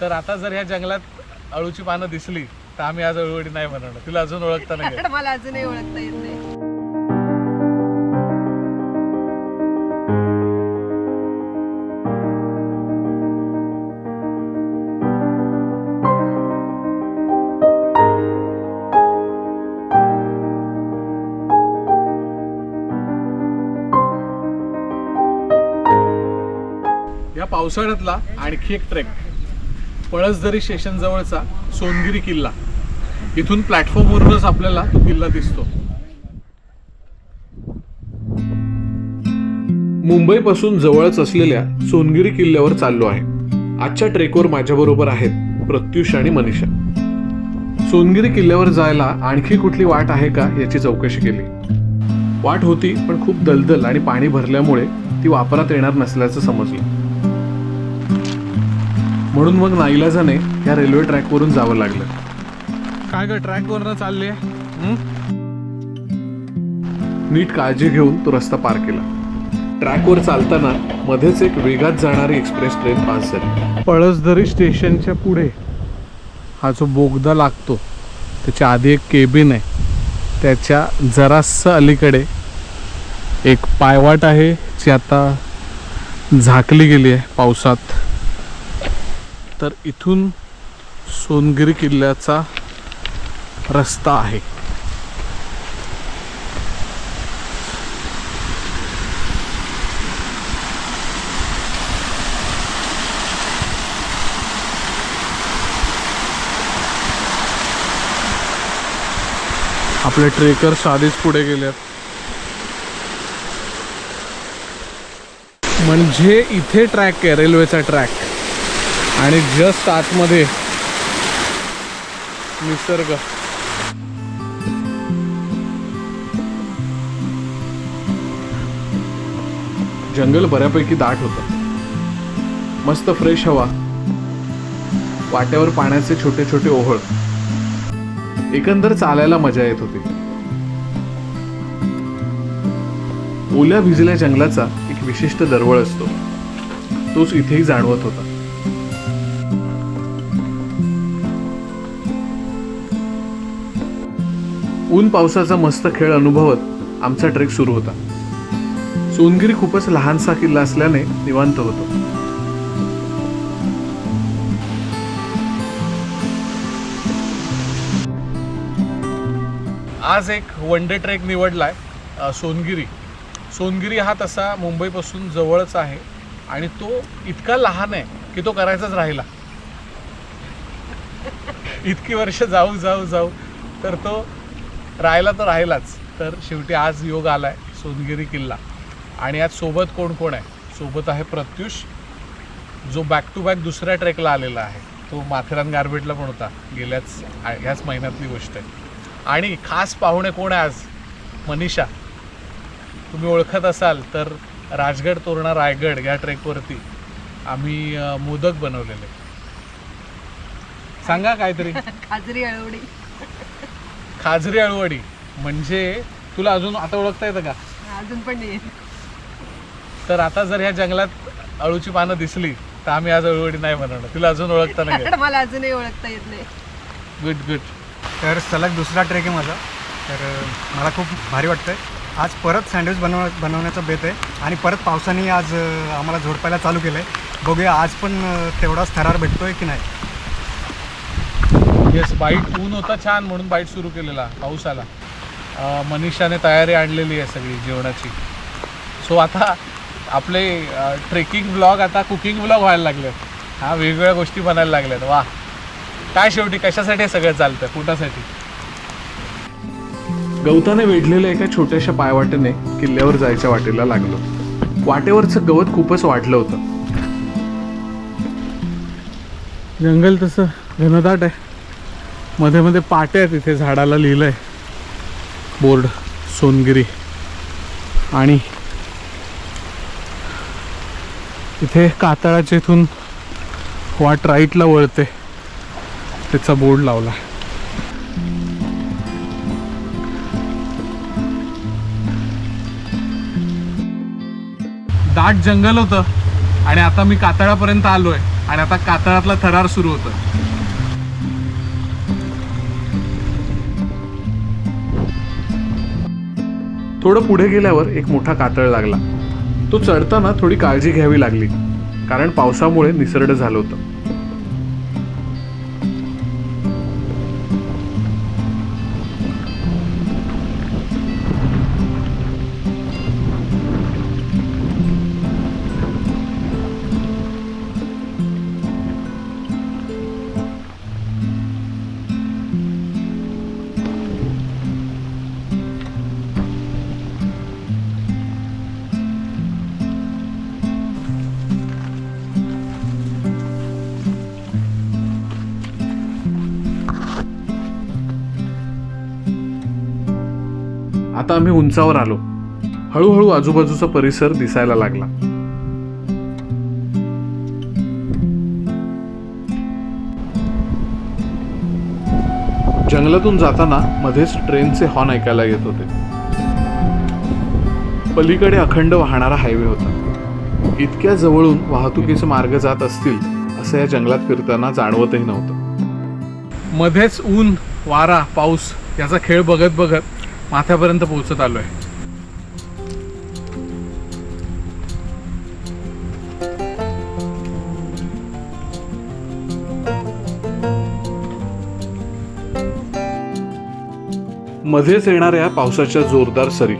तर आता जर ह्या जंगलात अळूची पानं दिसली तर आम्ही आज अळूवडी नाही बनवणार. तुला अजून ओळखता नाही येत. मला अजूनही ओळखता येत नाही. या पावसाळ्यातला आणखी एक ट्रेक पळसदरी स्टेशन जवळचा सोनगिरी किल्ला. इथून प्लॅटफॉर्मवरूनच आपल्याला तो किल्ला दिसतो. मुंबईपासून जवळच असलेल्या सोनगिरी किल्ल्यावर चाललो आहे. आजच्या ट्रेकवर माझ्याबरोबर आहेत प्रत्युष आणि मनीषा. सोनगिरी किल्ल्यावर जायला आणखी कुठली वाट आहे का याची चौकशी केली. वाट होती पण खूप दलदल आणि पाणी भरल्यामुळे ती वापरात येणार नसल्याचं समजलं. म्हणून मग नाईलाजाने या रेल्वे ट्रॅकवरून जावं लागलं. काय ग ट्रॅकवरनं चालले नीट काळजी घेऊन तो रस्ता पार केला. ट्रॅकवर चालताना मध्येच एक वेगात जाणारी एक्सप्रेस ट्रेन पास झाली. पळसदरी स्टेशनच्या पुढे हा जो बोगदा लागतो त्याच्या आधी एक केबिन आहे. त्याच्या जरासं अलीकडे एक पायवाट आहे जी आता झाकली गेली आहे पावसात. तर इथून सोनगिरी किल्ल्याचा रस्ता आहे. आपले ट्रेकर्स आधीच पुढे गेलेत. म्हणजे इथे ट्रॅक आहे रेल्वेचा ट्रॅक आणि जस्ट आतमध्ये निसर्ग. जंगल बऱ्यापैकी दाट होतं. मस्त फ्रेश हवा. वाट्यावर पाण्याचे छोटे छोटे ओहळ. एकंदर चालायला मजा येत होती. ओल्या भिजल्या जंगलाचा एक विशिष्ट दरवळ असतो. तोच इथेही जाणवत होता. ऊन पावसाचा मस्त खेळ अनुभवत आमचा ट्रेक सुरू होता. सोनगिरी खूपच लहानसा किल्ला असल्याने निवांत होतो. आज एक वन डे ट्रेक निवडलाय सोनगिरी. सोनगिरी हा तसा मुंबईपासून जवळच आहे आणि तो इतका लहान आहे की तो करायचाच राहिला. इतकी वर्ष जाऊ जाऊ जाऊ तर तो राहिला तर राहिलाच तर शेवटी आज योग आलाय सोनगिरी किल्ला. आणि आज सोबत कोण कोण आहे? सोबत आहे प्रत्युष जो बॅक टू बॅक दुसऱ्या ट्रेकला आलेला आहे. तो माथेरान गारबेटला पण होता. गेल्याच ह्याच महिन्यातली गोष्ट आहे. आणि खास पाहुणे कोण आहे आज? मनीषा. तुम्ही ओळखत असाल तर राजगड तोरणा रायगड या ट्रेकवरती आम्ही मोदक बनवलेले. सांगा काहीतरी. खाजरी अळवडी खाजरी अळवडी. म्हणजे तुला अजून आता ओळखता येतं का? अजून पण नाही. तर आता जर ह्या जंगलात अळूची पानं दिसली तर आम्ही आज अळूवडी नाही बनवणार. तुला अजून ओळखता नाही येत. मला अजूनही ओळखता येत नाही. गुड गुड तर सलग दुसरा ट्रेक आहे माझा. तर अ, मला खूप भारी वाटतं आहे आज परत सँडविच बनव बनवण्याचा बेत आहे. आणि परत पावसाने आज अ, आम्हाला झोडपायला चालू केलं आहे बघूया आज पण अ, तेवढाच थरार भेटतो आहे की नाही. येस बाईट ऊन होता छान म्हणून बाईट सुरू केलेला पाऊस आला मनीषाने तयारी आणलेली आहे सगळी जेवणाची. सो आता आपले ट्रेकिंग ब्लॉग आता कुकिंग ब्लॉग व्हायला लागलेत. हा वेगवेगळ्या गोष्टी बनायला लागल्यात वा काय शेवटी कशासाठी हे सगळं चालतं कुठासाठी गवताने वेढलेल्या एका छोट्याशा पायवाटेने किल्ल्यावर जायच्या वाटेला लागलो. वाटेवरचं गवत खूपच वाढलं होतं. जंगल तसं घनदाट आहे. मध्ये मध्ये पाट्या आहेत इथे झाडाला लिहिलंय. बोर्ड सोनगिरी. आणि इथे कातळाच्या इथून वाट राईटला वळते. त्याचा बोर्ड लावला. दाट जंगल होतं आणि आता मी कातळापर्यंत आलोय. आणि आता कातळातला थरार सुरू होतं थोडं पुढे गेल्यावर एक मोठा कातळ लागला. तो चढताना थोडी काळजी घ्यावी लागली कारण पावसामुळे निसर्ड झालं होतं. आता आम्ही उंचावर आलो. हळूहळू आजूबाजूचा परिसर दिसायला लागला. जंगलातून जाताना मध्येच ट्रेनचे हॉर्न ऐकायला येत होते. पलीकडे अखंड वाहणारा हायवे होता. इतक्या जवळून वाहतुकीचे मार्ग जात असतील असं या जंगलात फिरताना जाणवतही नव्हतं. मध्येच ऊन वारा पाऊस याचा खेळ बघत बघत माथ्यापर्यंत पोहोचत आलोय. मध्येच येणाऱ्या पावसाच्या जोरदार सरी.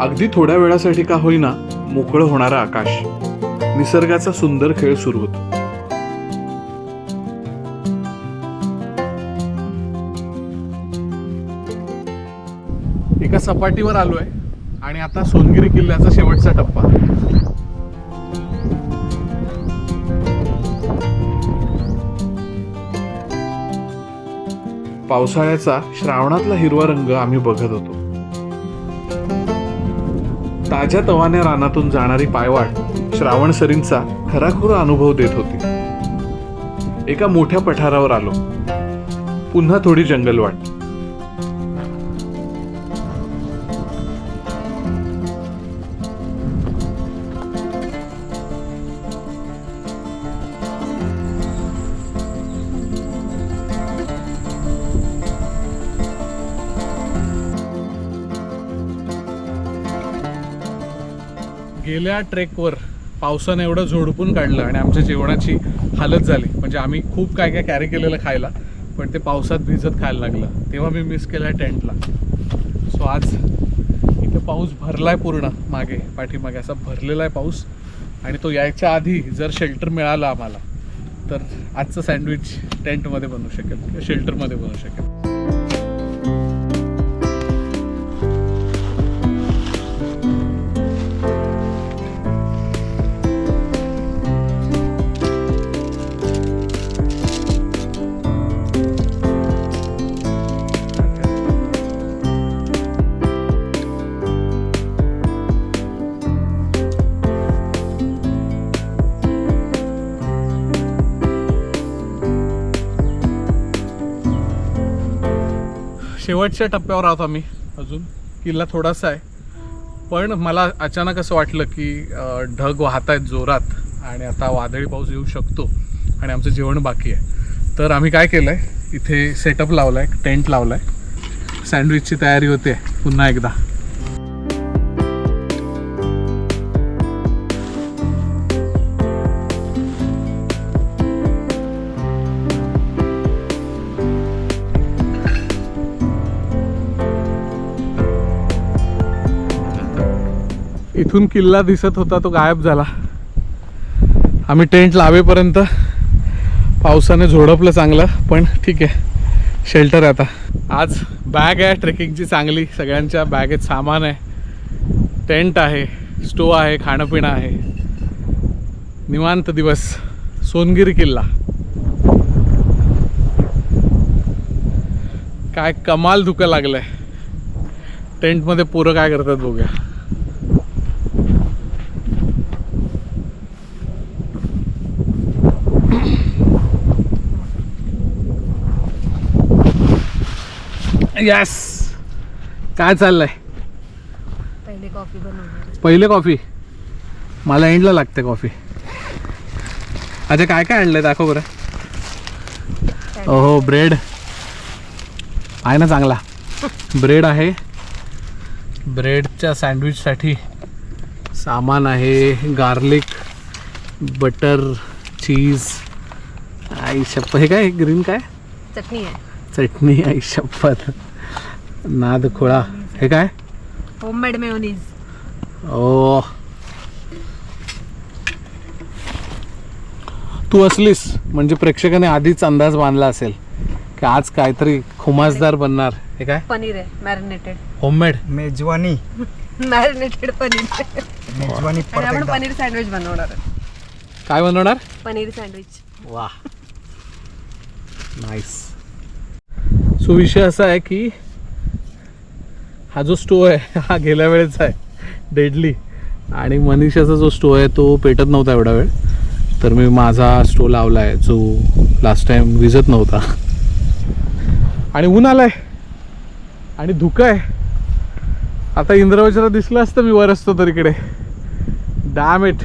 अगदी थोड्या वेळासाठी का होईना मोकळं होणारा आकाश. निसर्गाचा सुंदर खेळ सुरू होतो. एका सपाटीवर आलोय आणि आता सोनगिरी किल्ल्याचा शेवटचा टप्पा. पावसाळ्याचा श्रावणातला हिरवा रंग आम्ही बघत होतो. ताज्या तवान्या रानातून जाणारी पायवाट श्रावण सरींचा खराखुरा अनुभव देत होती. एका मोठ्या पठारावर आलो. पुन्हा थोडी जंगलवाट. गेल्या ट्रेकवर पावसानं एवढं झोडपून काढलं आणि आमच्या जेवणाची हालत झाली. म्हणजे आम्ही खूप काय काय कॅरी केलेलं खायला पण ते पावसात भिजत खायला लागलं. तेव्हा मी मिस केला टेंटला सो आज इथे पाऊस भरलाय पूर्ण मागे पाठीमागे. असा भरलेला आहे पाऊस आणि तो यायच्या आधी जर शेल्टर मिळालं आम्हाला तर आजचं सँडविच टेंटमध्ये बनवू शकेल किंवा शेल्टरमध्ये बनवू शकेल. शेवटच्या टप्प्यावर आहोत आम्ही अजून. किल्ला थोडासा आहे. पण मला अचानक असं वाटलं की ढग वाहत आहेत जोरात आणि आता वादळी पाऊस येऊ शकतो आणि आमचं जेवण बाकी आहे. तर आम्ही काय केलं आहे इथे सेटअप लावला आहे टेंट लावला आहे सँडविचची तयारी होते. पुन्हा एकदा. इथून किल्ला दिसत होता तो गायब झाला. आम्ही टेंट लावेपर्यंत पावसाने झोडपलं चांगलं पण ठीक आहे. शेल्टर आहे आता. आज बॅग आहे ट्रेकिंगची चांगली. सगळ्यांच्या बॅगेत सामान आहे. टेंट आहे स्टो आहे खाणंपिणं आहे. निवांत दिवस. सोनगिरी किल्ला. काय कमाल धुकं लागलंय. टेंटमध्ये पोरं काय करतात बघूया. यस काय चाललंय? पहिले कॉफी बनवणार. पहिले कॉफी मला एंडला लागते कॉफी अच्छा काय काय आणलंय दाखव बरं. ओहो ब्रेड आहे ना चांगला. ब्रेड आहे. ब्रेडच्या सँडविचसाठी सामान आहे गार्लिक बटर चीज आई शप्पथ हे काय ग्रीन काय? चटणी आहे. चटणी आई शपथ नाद खोळा हे काय होममेड मेयोनीज ओ तू असलीस. म्हणजे प्रेक्षकाने आधीच अंदाज बांधला असेल की आज काहीतरी खुमासदार बनणार. हे काय? पनीर आहे मॅरिनेटेड होममेड मेजवानी. मॅरिनेटेड पनीर. मेजवानी आणि आपण परत पनीर सँडविच बनवणार आहे. काय बनवणार? पनीर सँडविच वा नाईस सो विषय असा आहे की हा जो स्टो आहे हा गेल्या वेळेचा आहे डेडली आणि मनीषाचा जो स्टो आहे तो पेटत नव्हता एवढा वेळ. तर मी माझा स्टो लावला आहे जो लास्ट टाइम विजत नव्हता. आणि ऊन आलाय. आणि धुकं आहे. आता इंद्रवचला दिसलं असतं मी वर असतो तर इकडे. डॅम इट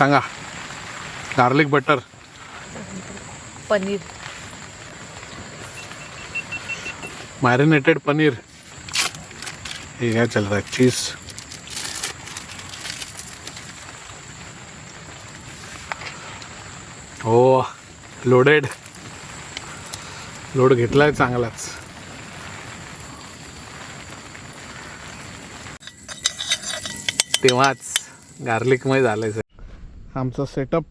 सांगा. Garlic butter. Paneer. Marinated paneer. ये क्या चल रहा है चीज हो लोडेड लोड घेतलाय चांगलाच. तेव्हाच गार्लिकमय झालंय सर आमचा सेटअप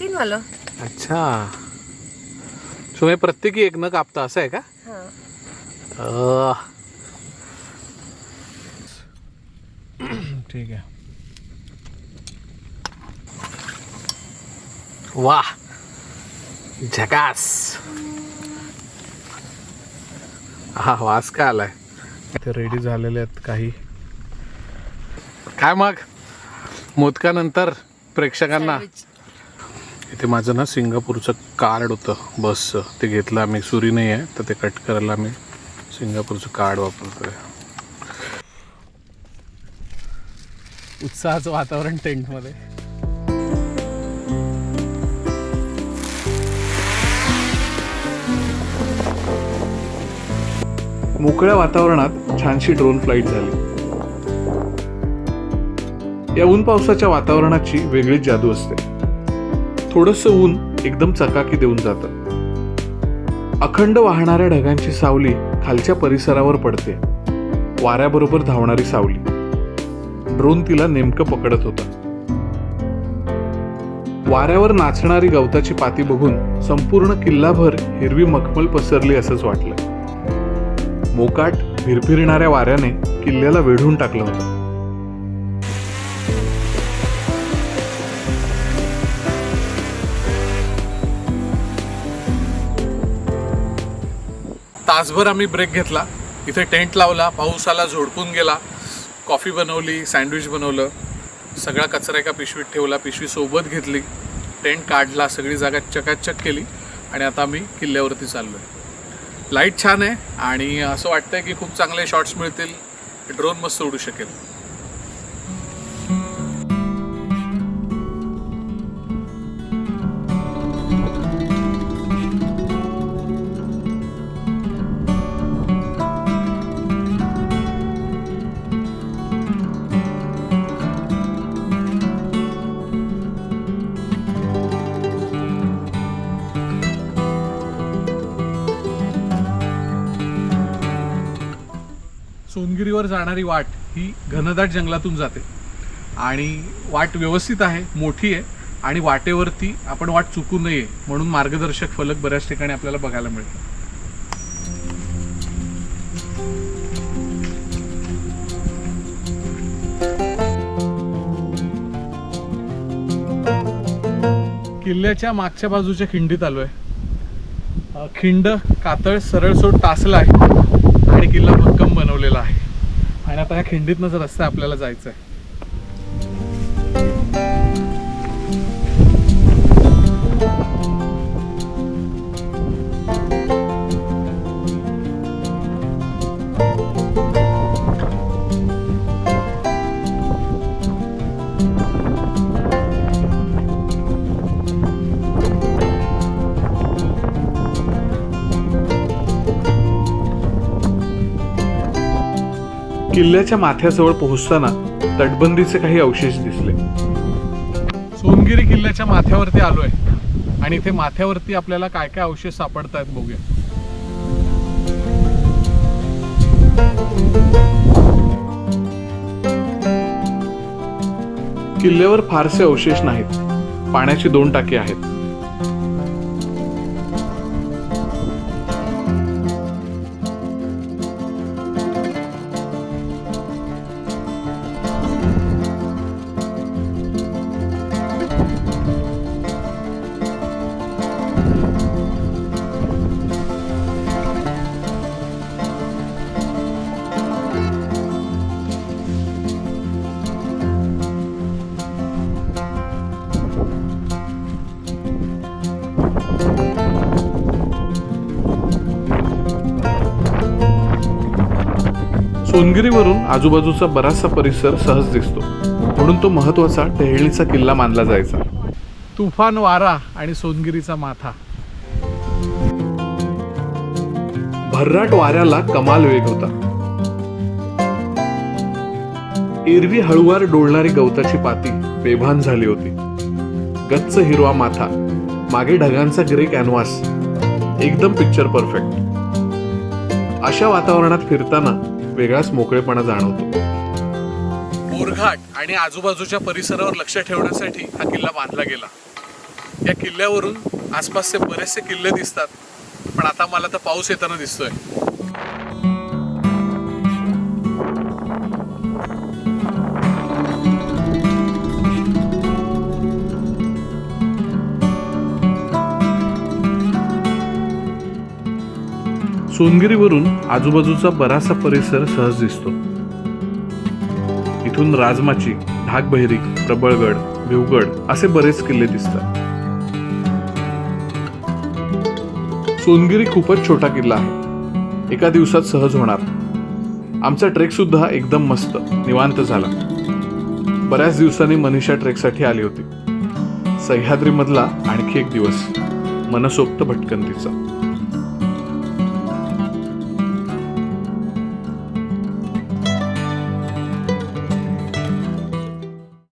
तीन वालं अच्छा. सो हे प्रत्येकी एक न कापता असं आहे का? हां. ठीक आहे. वाह. झकास. हा वास का आलाय? ते रेडी झालेले आहेत काही. काय मग? मोदकानंतर प्रेक्षकांना. इथे माझं ना सिंगापूरचं कार्ड होतं बसचं ते घेतलं आम्ही. सुरी नाही आहे तर ते कट करायला मी सिंगापूरचं कार्ड वापरतोय. उत्साहाचं वातावरण टेंटमध्ये. मोकळ्या वातावरणात छानशी ड्रोन फ्लाईट झाली. या ऊन पावसाच्या वातावरणाची वेगळीच जादू असते. थोडस ऊन एकदम चकाकी देऊन जातं. अखंड वाहणाऱ्या ढगांची सावली खालच्या परिसरावर पडते. वाऱ्याबरोबर धावणारी सावली. ड्रोन तिला नेमकं पकडत होता. वाऱ्यावर नाचणारी गवताची पाती बघून संपूर्ण किल्लाभर हिरवी मखमल पसरली असंच वाटलं. मोकाट भिरभिरणाऱ्या वाऱ्याने किल्ल्याला वेढून टाकलं होतं. तासभर आम्ही ब्रेक घेतला. इथे टेंट लावला पाऊस आला झोडपून गेला. कॉफी बनवली सँडविच बनवलं. सगळा कचरा एका पिशवीत ठेवला पिशवी सोबत घेतली. टेंट काढला सगळी जागा चकाचक केली आणि आता आम्ही किल्ल्यावरती चाललो आहे लाइट छान आहे आणि असं वाटतंय की खूप चांगले शॉट्स मिळतील. ड्रोन मस्त उडू शकेल. सोनगिरीवर जाणारी वाट ही घनदाट जंगलातून जाते. आणि वाट व्यवस्थित आहे मोठी आहे आणि वाटेवरती आपण वाट चुकू नये म्हणून मार्गदर्शक फलक बऱ्याच ठिकाणी आपल्याला बघायला मिळतात. किल्ल्याच्या मागच्या बाजूच्या खिंडीत आलो आहे खिंड कातळ सरळसोड टासला आहे आणि किल्ला भक्कम बनवलेला आहे. आणि आता ह्या खिंडीतनंच रस्ता आपल्याला जायचा आहे किल्ल्याच्या माथ्याजवळ पोहोचताना तटबंदीचे काही अवशेष दिसले. सोनगिरी किल्ल्याच्या माथ्यावरती आलोय. आणि इथे माथ्यावरती आपल्याला काय काय अवशेष सापडत आहेत बघूया. किल्ल्यावर फारसे अवशेष नाहीत. पाण्याची दोन टाकी आहेत. सोनगिरीवरून आजूबाजूचा बराचसा परिसर सहज दिसतो. म्हणून तो महत्त्वाचा टेहळीचा किल्ला मानला जायचा. तुफान वारा आणि सोनगिरीचा माथा. भर्राट वाऱ्याला कमाल वेग होता. एरवी हळुवार डोलणारी गवताची पाती बेभान झाली होती. गच्च हिरवा माथा मागे ढगांचा ग्रे कॅनव्हास एकदम पिक्चर परफेक्ट अशा वातावरणात फिरताना वेगळाच मोकळेपणा जाणवतो. बोरघाट आणि आजूबाजूच्या परिसरावर लक्ष ठेवण्यासाठी हा किल्ला बांधला गेला. या किल्ल्यावरून आसपासचे बरेचसे किल्ले दिसतात पण आता मला तर पाऊस येताना दिसतोय. सोनगिरीवरून आजूबाजूचा बराचसा परिसर सहज दिसतो. इथून राजमाची ढाकबहिरी प्रबळगड भिवगड असे बरेच किल्ले दिसतात. सोनगिरी खूपच छोटा किल्ला आहे. एका दिवसात सहज होणार. आमचा ट्रेक सुद्धा एकदम मस्त निवांत झाला. बऱ्याच दिवसांनी मनीषा ट्रेकसाठी आली होती. सह्याद्रीमधला आणखी एक दिवस मनसोक्त भटकंतीचा.